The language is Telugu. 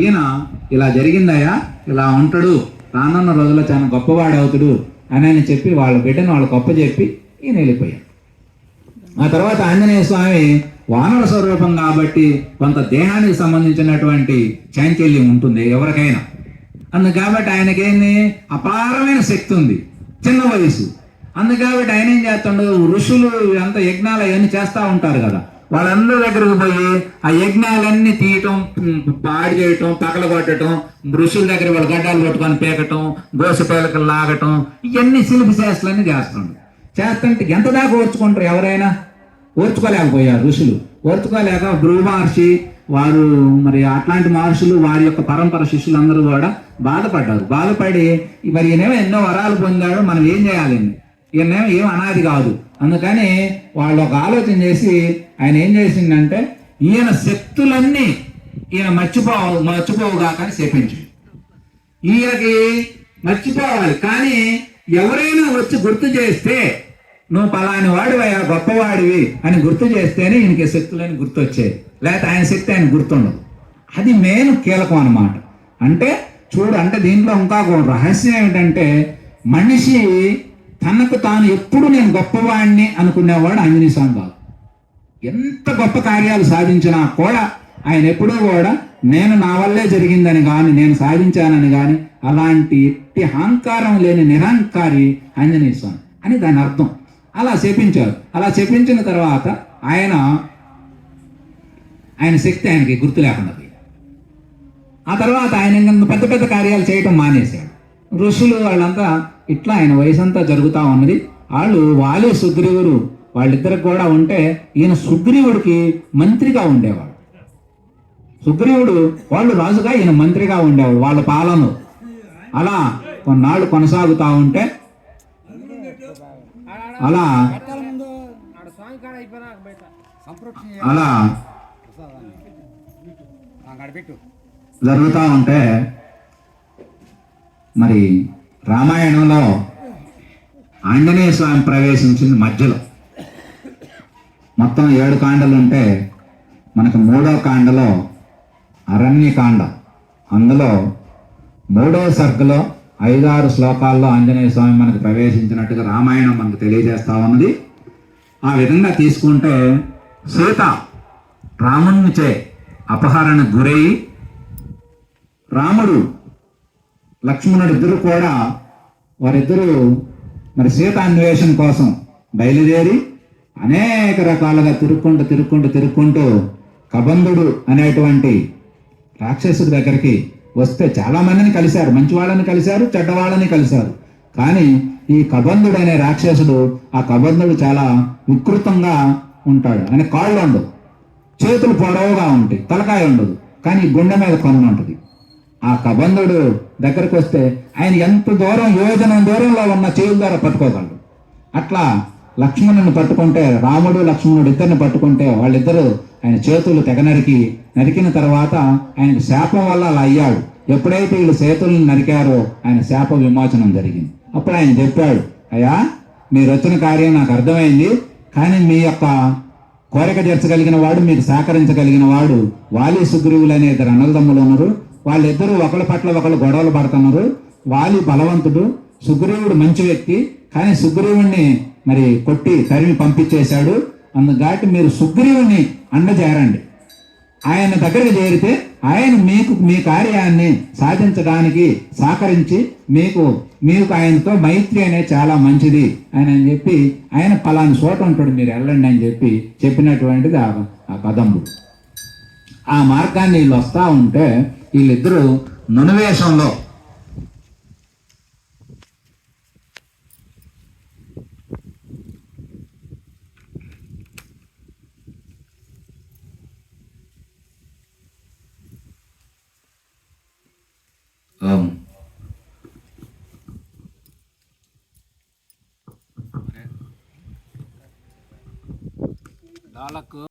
ఈయన ఇలా జరిగిందయ్యా ఇలా ఉంటాడు రానున్న రోజుల్లో చాలా గొప్పవాడు అవుతాడు అని అని చెప్పి వాళ్ళ బిడ్డను వాళ్ళు గొప్ప చెప్పి ఈయన వెళ్ళిపోయాడు. ఆ తర్వాత ఆంజనేయ స్వామి వానర స్వరూపం కాబట్టి కొంత దేహానికి సంబంధించినటువంటి చాంచల్యం ఉంటుంది ఎవరికైనా. అందు కాబట్టి ఆయనకేంది? అపారమైన శక్తి ఉంది చిన్న వయసు. అందు కాబట్టి ఆయన ఏం చేస్తుండు? ఋషులు అంత యజ్ఞాలు అవన్నీ చేస్తూ ఉంటారు కదా. వాళ్ళందరి దగ్గరకు పోయి ఆ యజ్ఞాలన్నీ తీయటం పాడి చేయటం పగల కొట్టడం ఋషుల దగ్గర వాళ్ళ గడ్డాలు పట్టుకొని పేకటం గోసె పేలకలు లాగటం ఇవన్నీ శిల్పి శాస్త్రాలన్నీ చేస్తుండు చేస్తుంటే ఎంత దాకా ఓర్చుకుంటారు ఎవరైనా? ఓర్చుకోలేకపోయారు ఋషులు. ఓర్చుకోలేక భృగు మహర్షి వారు మరి అట్లాంటి మహర్షులు వారి యొక్క పరంపర శిష్యులందరూ కూడా బాధపడ్డారు. బాధపడి మరి ఈయనేమో ఎన్నో వరాలు పొందాడు మనం ఏం చేయాలండి? ఈయనేమో ఏం అనాది కాదు. అందుకని వాళ్ళు ఒక ఆలోచన చేసి ఆయన ఏం చేసిందంటే ఈయన శక్తులన్నీ ఈయన మర్చిపోవు మర్చిపోవుగా కానీ చేపించు ఈయనకి మర్చిపోవాలి. కానీ ఎవరైనా వచ్చి గుర్తు చేస్తే నువ్వు పలాని వాడివయ్యా గొప్పవాడివి అని గుర్తు చేస్తేనే ఈయనకి శక్తులని గుర్తొచ్చేది. లేకపోతే ఆయన శక్తి ఆయన గుర్తుండదు. అది మెయిన్ కీలకం అనమాట అంటే చూడు అంటే దీంట్లో ఇంకా రహస్యం ఏమిటంటే మనిషి తనకు తాను ఎప్పుడు నేను గొప్పవాడిని అనుకునేవాడు ఆంజనేయ స్వామి బాబు. ఎంత గొప్ప కార్యాలు సాధించినా కూడా ఆయన ఎప్పుడూ కూడా నేను నా వల్లే జరిగిందని కానీ నేను సాధించానని కానీ అలాంటి ఎట్టి అహంకారం లేని నిరహంకారి ఆంజనేయ స్వామి అని దాని అర్థం. అలా చెప్పించారు. అలా చెప్పించిన తర్వాత ఆయన ఆయన శక్తి ఆయనకి గుర్తు లేకుండా ఆ తర్వాత ఆయన పెద్ద పెద్ద కార్యాలు చేయటం మానేశాడు. ఋషులు వాళ్ళంతా ఇట్లా ఆయన వయసు అంతా జరుగుతూ ఉన్నది. వాళ్ళు వాళ్ళే సుగ్రీవుడు. వాళ్ళిద్దరికి కూడా ఉంటే ఈయన సుగ్రీవుడికి మంత్రిగా ఉండేవాడు. సుగ్రీవుడు వాళ్ళు రాజుగా ఈయన మంత్రిగా ఉండేవాడు వాళ్ళ పాలన. అలా కొన్నాళ్ళు కొనసాగుతూ ఉంటే అలా అలా జరుగుతూ ఉంటే మరి రామాయణంలో ఆంజనేయ స్వామి ప్రవేశించింది మధ్యలో. మొత్తం ఏడు కాండలు ఉంటే మనకు మూడో కాండలో అరణ్యకాండ. అందులో మూడో సర్గలో ఐదారు శ్లోకాల్లో ఆంజనేయ స్వామి మనకు ప్రవేశించినట్టుగా రామాయణం మనకు తెలియజేస్తా ఉన్నది. ఆ విధంగా తీసుకుంటే సీత రాముణ్ణిచే అపహరణ గురై రాముడు లక్ష్మణుడు ఇద్దరు కూడా వారిద్దరూ మరి సీత అన్వేషణ కోసం బయలుదేరి అనేక రకాలుగా తిరుక్కుంటూ తిరుక్కుంటూ తిరుక్కుంటూ కబంధుడు అనేటువంటి రాక్షసుడి దగ్గరికి వస్తే చాలా మందిని కలిశారు. మంచి వాళ్ళని కలిశారు చెడ్డవాళ్ళని కలిశారు. కానీ ఈ కబంధుడు అనే రాక్షసుడు ఆ కబంధుడు చాలా వికృతంగా ఉంటాడు. ఆయన కాళ్ళు ఉండవు. చేతులు పొడవుగా ఉంటాయి. తలకాయ ఉండదు. కానీ గుండె మీద కన్ను ఉంటుంది. ఆ కబంధుడు దగ్గరకు వస్తే ఆయన ఎంత దూరం యోజన దూరంలో ఉన్న చేయుల ద్వారా పట్టుకోగలడు. అట్లా లక్ష్మణుని పట్టుకుంటే రాముడు లక్ష్మణుడు ఇద్దరిని పట్టుకుంటే వాళ్ళిద్దరూ ఆయన చేతులు తెగ నరికి నరికిన తర్వాత ఆయనకు శాపం వల్ల అలా అయ్యాడు. ఎప్పుడైతే వీళ్ళు చేతులను నరికారో ఆయన శాప విమోచనం జరిగింది. అప్పుడు ఆయన చెప్పాడు అయ్యా మీరు వచ్చిన కార్యం నాకు అర్థమైంది కానీ మీ యొక్క కోరిక తీర్చగలిగిన వాడు మీకు సహకరించగలిగిన వాడు వాలి సుగ్రీవులు అనే ఇద్దరు అన్నదమ్ములు ఉన్నారు. వాళ్ళిద్దరూ ఒకళ్ళ పట్ల ఒకళ్ళు గొడవలు పడుతున్నారు. వాలి బలవంతుడు సుగ్రీవుడు మంచి వ్యక్తి కానీ సుగ్రీవుణ్ణి మరి కొట్టి తరిమి పంపించేశాడు. అందుగాటి మీరు సుగ్రీవుని అండజేరండి. ఆయన దగ్గరికి చేరితే ఆయన మీకు మీ కార్యాన్ని సాధించడానికి సహకరించి మీకు మీకు ఆయనతో మైత్రి అనేది చాలా మంచిది ఆయన అని చెప్పి ఆయన పలాని చోట ఉంటాడు మీరు వెళ్ళండి అని చెప్పి చెప్పినటువంటిది ఆ ఆ కదంబుడు. ఆ మార్గాన్ని వీళ్ళు వస్తూ ఉంటే వీళ్ళిద్దరూ నునవేషంలో. ఓం వాళ్ళకు